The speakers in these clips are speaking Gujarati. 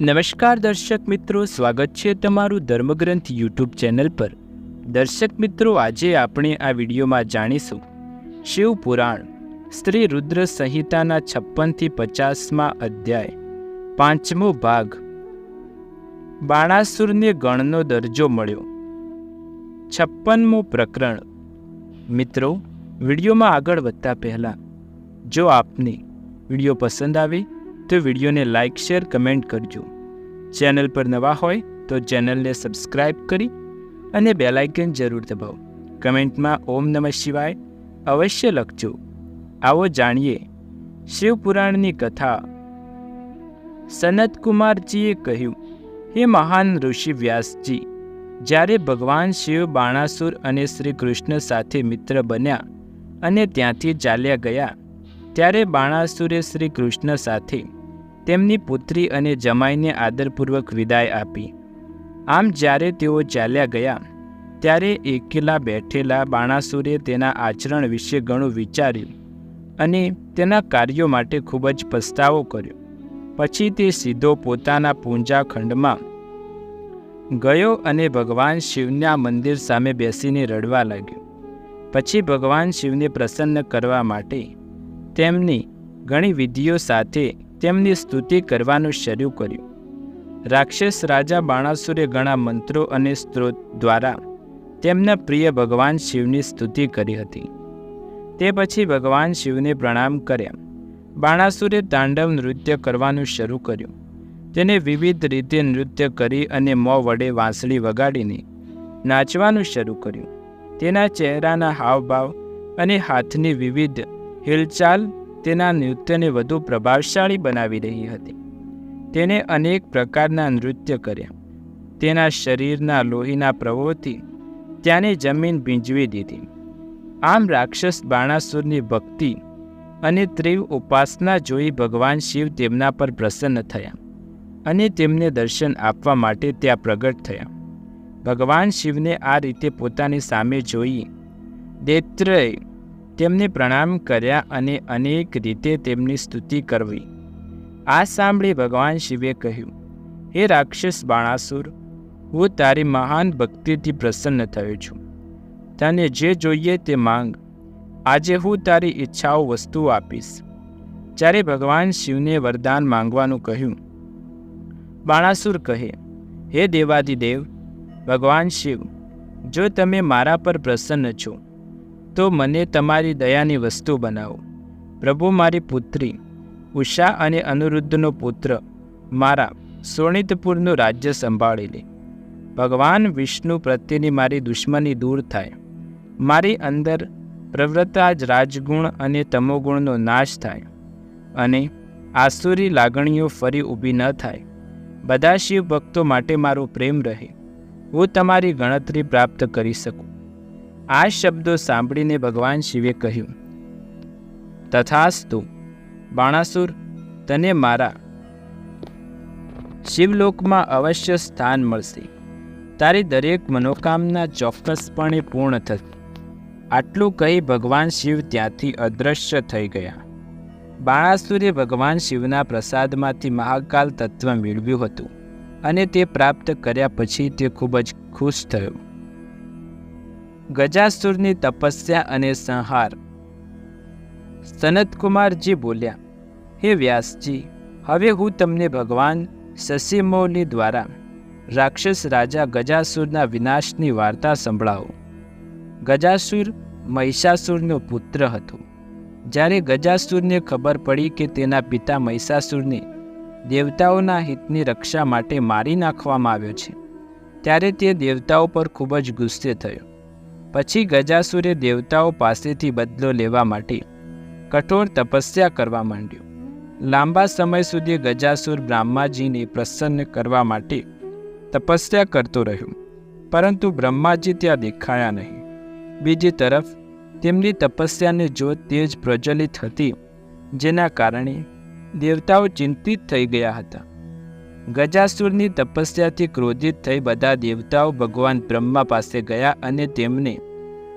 નમસ્કાર દર્શક મિત્રો, સ્વાગત છે તમારું ધર્મગ્રંથ યુટ્યુબ ચેનલ પર. દર્શક મિત્રો, આજે આપણે આ વિડીયોમાં જાણીશું. શિવ પુરાણ, સ્ત્રી રુદ્ર સંહિતાના છપ્પનથી પચાસમાં અધ્યાય, પાંચમો ભાગ. બાણાસુરને ગણનો દરજ્જો મળ્યો. છપ્પનમો પ્રકરણ. મિત્રો, વિડીયોમાં આગળ વધતા પહેલાં, જો આપને વીડિયો પસંદ આવે તો વિડીયોને લાઇક શેર, કમેન્ટ કરજો. ચેનલ પર નવા હોય તો ચેનલને સબસ્ક્રાઇબ કરી અને બેલાઇકન જરૂર દબાવો. કમેન્ટમાં ઓમ નમઃ શિવાય અવશ્ય લખજો. આવો જાણીએ શિવપુરાણની કથા. સનતકુમારજીએ કહ્યું, હે મહાન ઋષિ વ્યાસજી, જ્યારે ભગવાન શિવ બાણાસુર અને શ્રી કૃષ્ણ સાથે મિત્ર બન્યા અને ત્યાંથી ચાલ્યા ગયા, ત્યારે બાણાસુરે શ્રી કૃષ્ણ સાથે તેમની પુત્રી અને જમાઈને આદરપૂર્વક વિદાય આપી. આમ જ્યારે તેઓ ચાલ્યા ગયા, ત્યારે એકેલા બેઠેલા બાણાસુરે તેના આચરણ વિશે ઘણું વિચાર્યું અને તેના કાર્યો માટે ખૂબ જ પસ્તાવો કર્યો. પછી તે સીધો પોતાના પૂંજા ખંડમાં ગયો અને ભગવાન શિવના મંદિર સામે બેસીને રડવા લાગ્યો. પછી ભગવાન શિવને પ્રસન્ન કરવા માટે તેમની ઘણી વિધિઓ સાથે તેમની સ્તુતિ કરવાનું શરૂ કર્યું. રાક્ષસ રાજા બાણાસુરે ઘણા મંત્રો અને સ્ત્રોત દ્વારા તેમના પ્રિય ભગવાન શિવની સ્તુતિ કરી હતી. તે પછી ભગવાન શિવને પ્રણામ કર્યા. બાણાસુરે તાંડવ નૃત્ય કરવાનું શરૂ કર્યું. તેને વિવિધ રીતે નૃત્ય કરી અને મોં વડે વાંસળી વગાડીને નાચવાનું શરૂ કર્યું. તેના ચહેરાના હાવભાવ અને હાથની વિવિધ હિલચાલ તેના નૃત્યને વધુ પ્રભાવશાળી બનાવી રહી હતી. તેને અનેક પ્રકારના નૃત્ય કર્યા. તેના શરીરના લોહીના પ્રવોથી ત્યાંની જમીન ભીંજવી દીધી. આમ રાક્ષસ બાણાસુરની ભક્તિ અને તીવ્ર ઉપાસના જોઈ ભગવાન શિવ તેમના પર પ્રસન્ન થયા અને તેમને દર્શન આપવા માટે ત્યાં પ્રગટ થયા. ભગવાન શિવને આ રીતે પોતાની સામે જોઈ દૈત્રએ તેમને પ્રણામ કર્યા અને અનેક રીતે તેમની સ્તુતિ કરવી. આ સાંભળી ભગવાન શિવે કહ્યું, હે રાક્ષસ બાણાસુર, હું તારી મહાન ભક્તિથી પ્રસન્ન થયો છું. તને જે જોઈએ તે માંગ. આજે હું તારી ઈચ્છાઓ વસ્તુ આપીશ. જ્યારે ભગવાન શિવને વરદાન માંગવાનું કહ્યું. બાણાસુર કહે, હે દેવાદિદેવ, ભગવાન શિવ, જો તમે મારા પર પ્રસન્ન છો તો મને તમારી દયાની વસ્તુ બનાવો. પ્રભુ મારી પુત્રી, ઉષા અને અનુરુદ્ધનો પુત્ર, મારા સોણિતપુરનું રાજ્ય સંભાળી લે. ભગવાન વિષ્ણુ પ્રત્યેની મારી દુશ્મની દૂર થાય. મારી અંદર પ્રવૃત્તા જ રાજગુણ અને તમોગુણનો નાશ થાય અને આસુરી લાગણીઓ ફરી ઊભી ન થાય. બધા શિવ ભક્તો માટે મારો પ્રેમ રહે. હું તમારી ગણતરી પ્રાપ્ત કરી શકું. આ શબ્દો સાંભળીને ભગવાન શિવે કહ્યું, તથાસ્તુ, બાણાસુર, તને મારા શિવલોકમાં અવશ્ય સ્થાન મળશે. તારી દરેક મનોકામના ચોક્કસપણે પૂર્ણ થશે. આટલું કહી ભગવાન શિવ ત્યાંથી અદૃશ્ય થઈ ગયા. બાણાસુરે ભગવાન શિવના પ્રસાદમાંથી મહાકાલ તત્વ મેળવ્યું હતું અને તે પ્રાપ્ત કર્યા પછી તે ખૂબ જ ખુશ થયો. ગજાસુરની તપસ્યા અને સંહાર. સનતકુમારજી બોલ્યા, હે વ્યાસજી, હવે હું તમને ભગવાન સસીમૌલી દ્વારા રાક્ષસ રાજા ગજાસુરના વિનાશની વાર્તા સંભળાવો. ગજાસુર મહિષાસુરનો પુત્ર હતો. જ્યારે ગજાસુરને ખબર પડી કે તેના પિતા મહિષાસુરને દેવતાઓના હિતની રક્ષા માટે મારી નાખવામાં આવ્યો છે, ત્યારે તે દેવતાઓ પર ખૂબ જ ગુસ્સે થયો. પછી ગજાસુરે દેવતાઓ પાસેથી બદલો લેવા માટે કઠોર તપસ્યા કરવા માંડ્યો. લાંબા સમય સુધી ગજાસુર બ્રહ્માજીને પ્રસન્ન કરવા માટે તપસ્યા કરતો રહ્યો, પરંતુ બ્રહ્માજી ત્યાં દેખાયા નહીં. બીજી તરફ, તેમની તપસ્યાની જ્યોત તેજ પ્રજ્વલિત હતી, જેના કારણે દેવતાઓ ચિંતિત થઈ ગયા હતા. ગજાસુરની તપસ્યાથી ક્રોધિત થઈ બધા દેવતાઓ ભગવાન બ્રહ્મા પાસે ગયા અને તેમને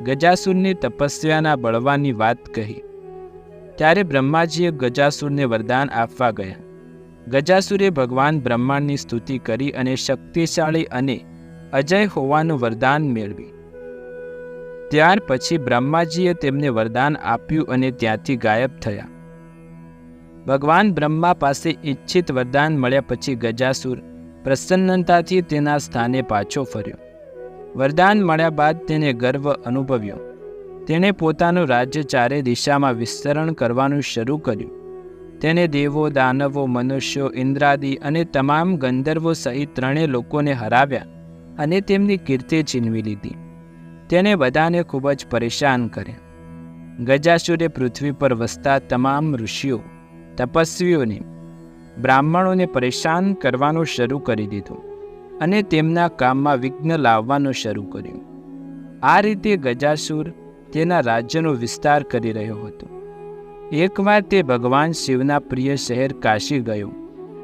ગજાસુરની તપસ્યાના બળવાની વાત કહી. ત્યારે બ્રહ્માજીએ ગજાસુરને વરદાન આપવા ગયા. ગજાસુરે ભગવાન બ્રહ્માંડની સ્તુતિ કરી અને શક્તિશાળી અને અજય હોવાનું વરદાન મેળવી ત્યાર પછી બ્રહ્માજીએ તેમને વરદાન આપ્યું અને ત્યાંથી ગાયબ થયા. ભગવાન બ્રહ્મા પાસે ઈચ્છિત વરદાન મળ્યા પછી ગજાસુર પ્રસન્નતાથી તેના સ્થાને પાછો ફર્યો. વરદાન મળ્યા બાદ તેને ગર્વ અનુભવ્યો. તેણે પોતાનું રાજ્ય ચારે દિશામાં વિસ્તરણ કરવાનું શરૂ કર્યું. તેને દેવો, દાનવો, મનુષ્યો, ઇન્દ્રાદિ અને તમામ ગંધર્વો સહિત ત્રણેય લોકોને હરાવ્યા અને તેમની કીર્તિ છીનવી લીધી. તેને બધાને ખૂબ જ પરેશાન કર્યા. ગજાસુરે પૃથ્વી પર વસતા તમામ ઋષિઓ તપસ્વીઓને, બ્રાહ્મણોને પરેશાન કરવાનું શરૂ કરી દીધું અને તેમના કામમાં વિઘ્ન લાવવાનું શરૂ કર્યું. આ રીતે ગજાસુર તેના રાજ્યનો વિસ્તાર કરી રહ્યો હતો. એકવાર તે ભગવાન શિવના પ્રિય શહેર કાશી ગયો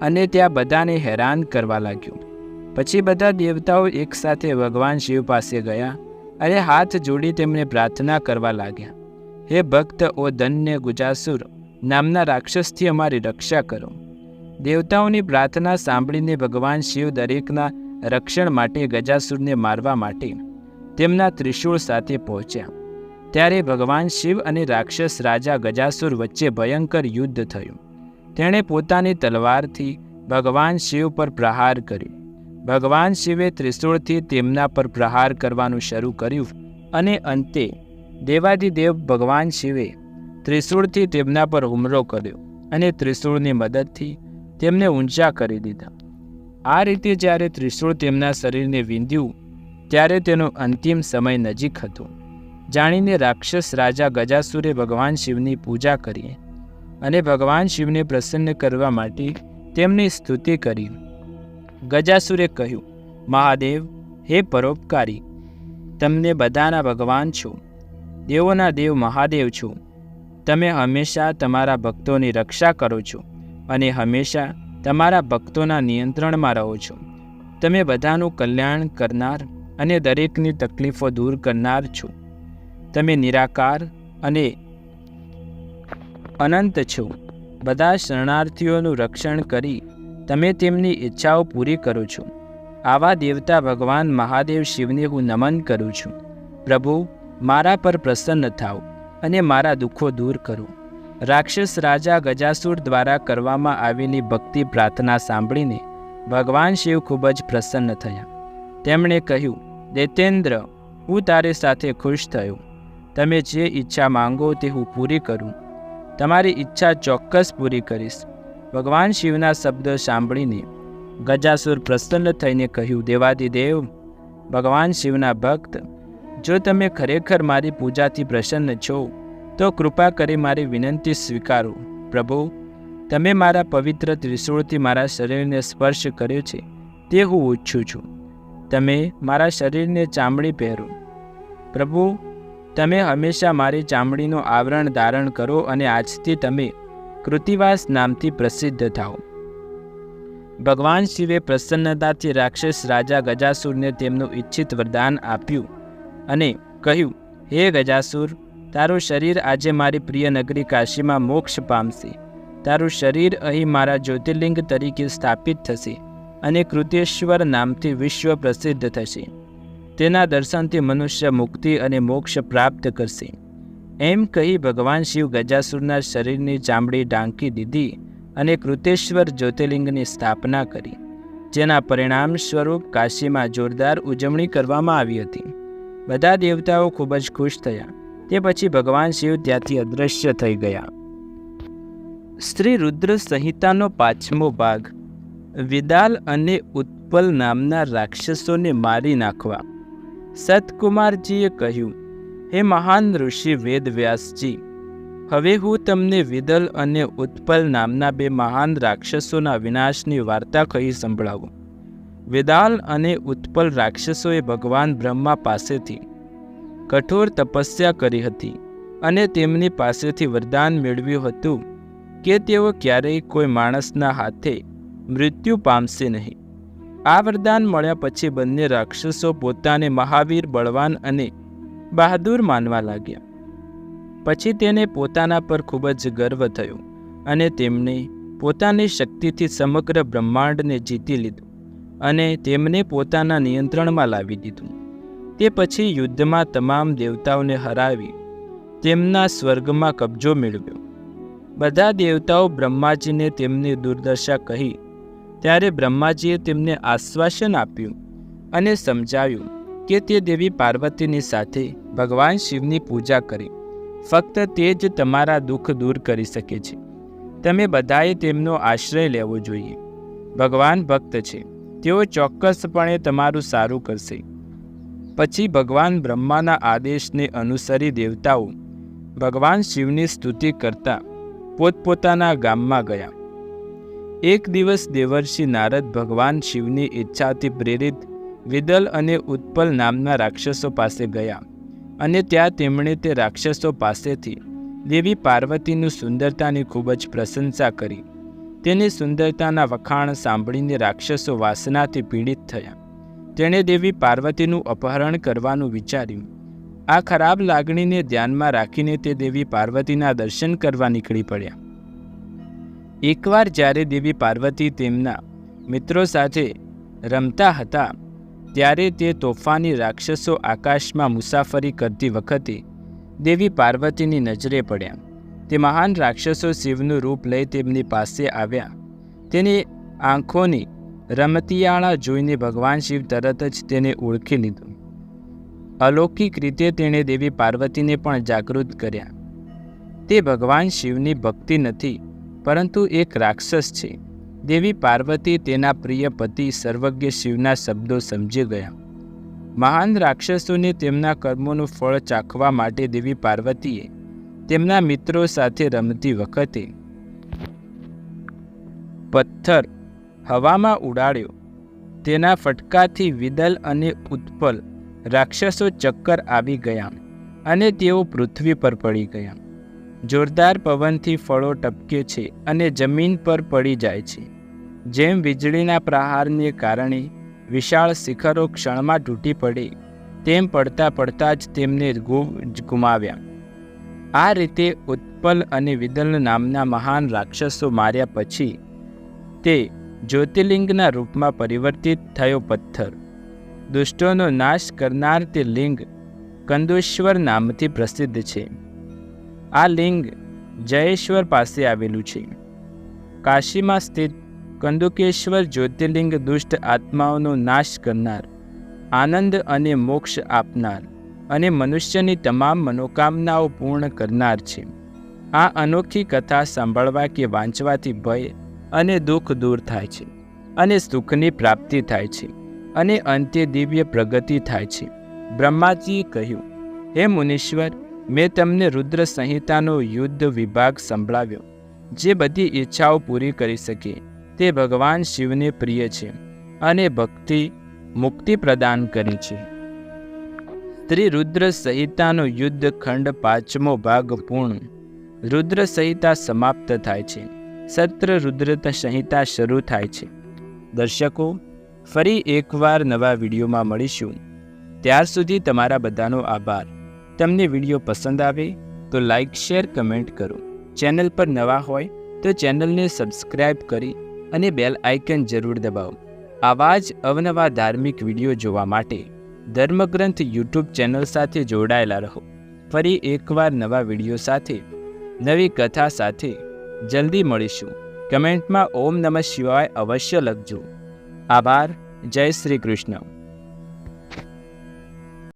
અને ત્યાં બધાને હેરાન કરવા લાગ્યો. પછી બધા દેવતાઓ એકસાથે ભગવાન શિવ પાસે ગયા અને હાથ જોડી તેમને પ્રાર્થના કરવા લાગ્યા. હે ભક્ત ઓ ધન્ય ગુજાસુર નામના રાક્ષસથી અમારી રક્ષા કરો. દેવતાઓની પ્રાર્થના સાંભળીને ભગવાન શિવ દરેકના રક્ષણ માટે ગજાસુરને મારવા માટે તેમના ત્રિશૂળ સાથે પહોંચ્યા. ત્યારે ભગવાન શિવ અને રાક્ષસ રાજા ગજાસુર વચ્ચે ભયંકર યુદ્ધ થયું. તેણે પોતાની તલવારથી ભગવાન શિવ પર પ્રહાર કર્યો. ભગવાન શિવે ત્રિશૂળથી તેમના પર પ્રહાર કરવાનું શરૂ કર્યું અને અંતે દેવાદિદેવ ભગવાન શિવે ત્રિશૂળથી તેમના પર હુમલો કર્યો અને ત્રિશૂળની મદદથી તેમને ઊંચા કરી દીધા. આ રીતે જ્યારે ત્રિશૂળ તેમના શરીરને વિંધ્યું, ત્યારે તેનો અંતિમ સમય નજીક હતો. જાણીને રાક્ષસ રાજા ગજાસુરે ભગવાન શિવની પૂજા કરી અને ભગવાન શિવને પ્રસન્ન કરવા માટે તેમની સ્તુતિ કરી. ગજાસુરે કહ્યું, મહાદેવ, હે પરોપકારી, તમને બધાના ભગવાન છો. દેવોના દેવ મહાદેવ છો. તમે હંમેશા તમારા ભક્તોની રક્ષા કરો છો અને હંમેશા તમારા ભક્તોના નિયંત્રણમાં રહો છો. તમે બધાનું કલ્યાણ કરનાર અને દરેકની તકલીફો દૂર કરનાર છો. તમે નિરાકાર અને અનંત છો. બધા શરણાર્થીઓનું રક્ષણ કરી તમે તેમની ઈચ્છાઓ પૂરી કરો છો. આવા દેવતા ભગવાન મહાદેવ શિવને હું નમન કરું છું. પ્રભુ, મારા પર પ્રસન્ન થાઓ. અને મારા દુઃખો દૂર કરો. રાક્ષસ રાજા ગજાસુર દ્વારા કરવામાં આવેલી ભક્તિ પ્રાર્થના સાંભળીને ભગવાન શિવ ખૂબ જ પ્રસન્ન થયા. તેમણે કહ્યું, દૈતેન્દ્ર, હું તારી સાથે ખુશ થયો. તમે જે ઈચ્છા માંગો તે હું પૂરી કરું. તમારી ઈચ્છા ચોક્કસ પૂરી કરીશ. ભગવાન શિવના શબ્દો સાંભળીને ગજાસુર પ્રસન્ન થઈને કહ્યું, દેવાદિદેવ, ભગવાન શિવના ભક્ત જો તમે ખરેખર મારી પૂજાથી પ્રસન્ન છો, તો કૃપા કરી મારી વિનંતી સ્વીકારો. પ્રભુ, તમે મારા પવિત્ર ત્રિશૂળથી મારા શરીરને સ્પર્શ કર્યો છે, તે હું ઈચ્છું છું. તમે મારા શરીરને ચામડી પહેરો. પ્રભુ, તમે હંમેશા મારી ચામડીનું આવરણ ધારણ કરો અને આજથી તમે કૃતિવાસ નામથી પ્રસિદ્ધ થાઓ. ભગવાન શિવે પ્રસન્નતાથી રાક્ષસ રાજા ગજાસુરને તેમનું ઈચ્છિત વરદાન આપ્યું. અને કહ્યું, હે ગજાસુર, તારું શરીર આજે મારી પ્રિય નગરી કાશીમાં મોક્ષ પામશે. તારું શરીર અહીં મારા જ્યોતિર્લિંગ તરીકે સ્થાપિત થશે અને કૃતેશ્વર નામથી વિશ્વ પ્રસિદ્ધ થશે. તેના દર્શનથી મનુષ્ય મુક્તિ અને મોક્ષ પ્રાપ્ત કરશે. એમ કહી ભગવાન શિવ ગજાસુરના શરીરની ચામડી ઢાંકી દીધી અને કૃતેશ્વર જ્યોતિર્લિંગની સ્થાપના કરી, જેના પરિણામ સ્વરૂપ કાશીમાં જોરદાર ઉજવણી કરવામાં આવી હતી. બધા દેવતાઓ ખૂબ જ ખુશ થયા. તે પછી ભગવાન શિવ ત્યાંથી અદૃશ્ય થઈ ગયા. શ્રી રુદ્ર સંહિતાનો પાંચમો ભાગ. વિદાલ અને ઉત્પલ નામના રાક્ષસોને મારી નાખવા. સતકુમારજીએ કહ્યું, હે મહાન ઋષિ વેદવ્યાસજી, હવે હું તમને વિદલ અને ઉત્પલ નામના બે મહાન રાક્ષસોના વિનાશની વાર્તા કહી સંભળાવું. વિદાલ અને ઉત્પલ રાક્ષસોએ ભગવાન બ્રહ્મા પાસેથી કઠોર તપસ્યા કરી હતી અને તેમની પાસેથી વરદાન મેળવ્યું હતું કે તેઓ ક્યારેય કોઈ માણસના હાથે મૃત્યુ પામશે નહીં. આ વરદાન મળ્યા પછી બંને રાક્ષસો પોતાને મહાવીર, બળવાન અને બહાદુર માનવા લાગ્યા. પછી તેને પોતાના પર ખૂબ જ ગર્વ થયો અને તેમણે પોતાની શક્તિથી સમગ્ર બ્રહ્માંડને જીતી લીધું. અને તેમને પોતાના નિયંત્રણમાં લાવી દીધું. તે પછી યુદ્ધમાં તમામ દેવતાઓને હરાવી તેમના સ્વર્ગમાં કબજો મેળવ્યો. બધા દેવતાઓ બ્રહ્માજીને તેમની દુર્દશા કહી, ત્યારે બ્રહ્માજીએ તેમને આશ્વાસન આપ્યું અને સમજાવ્યું કે તે દેવી પાર્વતીની સાથે ભગવાન શિવની પૂજા કરી. ફક્ત તે જ તમારા દુઃખ દૂર કરી શકે છે. તમે બધાએ તેમનો આશ્રય લેવો જોઈએ. ભગવાન ભક્ત છે. તેઓ ચોક્કસપણે તમારું સારું કરશે. પછી ભગવાન બ્રહ્માના આદેશને અનુસરી દેવતાઓ ભગવાન શિવની સ્તુતિ કરતા પોતપોતાના ગામમાં ગયા. એક દિવસ દેવર્ષિ નારદ ભગવાન શિવની ઈચ્છાથી પ્રેરિત વિદલ અને ઉત્પલ નામના રાક્ષસો પાસે ગયા અને ત્યાં તેમણે તે રાક્ષસો પાસેથી દેવી પાર્વતીનું સુંદરતાની ખૂબ જ પ્રશંસા કરી. તેની સુંદરતાના વખાણ સાંભળીને રાક્ષસો વાસનાથી પીડિત થયા. તેણે દેવી પાર્વતીનું અપહરણ કરવાનું વિચાર્યું. આ ખરાબ લાગણીને ધ્યાનમાં રાખીને તે દેવી પાર્વતીના દર્શન કરવા નીકળી પડ્યા. એકવાર જ્યારે દેવી પાર્વતી તેમના મિત્રો સાથે રમતા હતા, ત્યારે તે તોફાની રાક્ષસો આકાશમાં મુસાફરી કરતી વખતે દેવી પાર્વતીની નજરે પડ્યા. તે મહાન રાક્ષસો શિવનું રૂપ લઈ તેમની પાસે આવ્યા. તેની આંખોની રમતિયાળા જોઈને ભગવાન શિવ તરત જ તેને ઓળખી લીધું. અલૌકિક રીતે તેણે દેવી પાર્વતીને પણ જાગૃત કર્યા. તે ભગવાન શિવની ભક્તિ નથી, પરંતુ એક રાક્ષસ છે. દેવી પાર્વતી તેના પ્રિય પતિ સર્વજ્ઞ શિવના શબ્દો સમજી ગયા. મહાન રાક્ષસોને તેમના કર્મોનું ફળ ચાખવા માટે દેવી પાર્વતીએ તેમના મિત્રો સાથે રમતી વખતે પથ્થર હવામાં ઉડાડ્યો. તેના ફટકાથી વિદલ અને ઉત્પલ રાક્ષસો ચક્કર આવી ગયા અને તેઓ પૃથ્વી પર પડી ગયા. જોરદાર પવનથી ફળો ટપકે છે અને જમીન પર પડી જાય છે. જેમ વીજળીના પ્રહારને કારણે વિશાળ શિખરો ક્ષણમાં તૂટી પડે, તેમ પડતા પડતા જ તેમને ગુમાવ્યા. આ રીતે ઉત્પલ અને વિદલ નામના મહાન રાક્ષસો માર્યા પછી તે જ્યોતિર્લિંગના રૂપમાં પરિવર્તિત થયો પથ્થર. દુષ્ટોનો નાશ કરનાર તે લિંગ કંદુશ્વર નામથી પ્રસિદ્ધ છે. આ લિંગ જયેશ્વર પાસે આવેલું છે. કાશીમાં સ્થિત કંદુકેશ્વર જ્યોતિર્લિંગ દુષ્ટ આત્માઓનો નાશ કરનાર, આનંદ અને મોક્ષ આપનાર અને મનુષ્યની તમામ મનોકામનાઓ પૂર્ણ કરનાર છે. આ અનોખી કથા સાંભળવા કે વાંચવાથી ભય અને દુઃખ દૂર થાય છે અને સુખની પ્રાપ્તિ થાય છે અને અંતે દિવ્ય પ્રગતિ થાય છે. બ્રહ્માજીએ કહ્યું, હે મુનીશ્વર, મેં તમને રુદ્ર સંહિતાનો યુદ્ધ વિભાગ સંભળાવ્યો. જે બધી ઈચ્છાઓ પૂરી કરી શકે, તે ભગવાન શિવને પ્રિય છે અને ભક્તિ મુક્તિ પ્રદાન કરી છે. સ્ત્રી રુદ્ર સંહિતાનો યુદ્ધ ખંડ પાંચમો ભાગ પૂર્ણ. રુદ્ર સંહિતા સમાપ્ત થાય છે. સત્ર રુદ્ર સંહિતા શરૂ થાય છે. દર્શકો, ફરી એકવાર નવા વિડીયોમાં મળીશું. ત્યાર સુધી તમારા બધાનો આભાર. તમને વીડિયો પસંદ આવે તો લાઇક શેર, કમેન્ટ કરો. ચેનલ પર નવા હોય તો ચેનલને સબસ્ક્રાઇબ કરી અને બેલ આઇકન જરૂર દબાવો. આવા જ અવનવા ધાર્મિક વીડિયો જોવા માટે ધર્મગ્રંથ યુટ્યુબ ચેનલ સાથે જોડાયેલા રહો. ફરી એકવાર નવા વીડિયો સાથે, નવી કથા સાથે જલ્દી મળીશું. કમેન્ટમાં ઓમ નમઃ શિવાય અવશ્ય લખજો. આભાર. જય શ્રી કૃષ્ણ.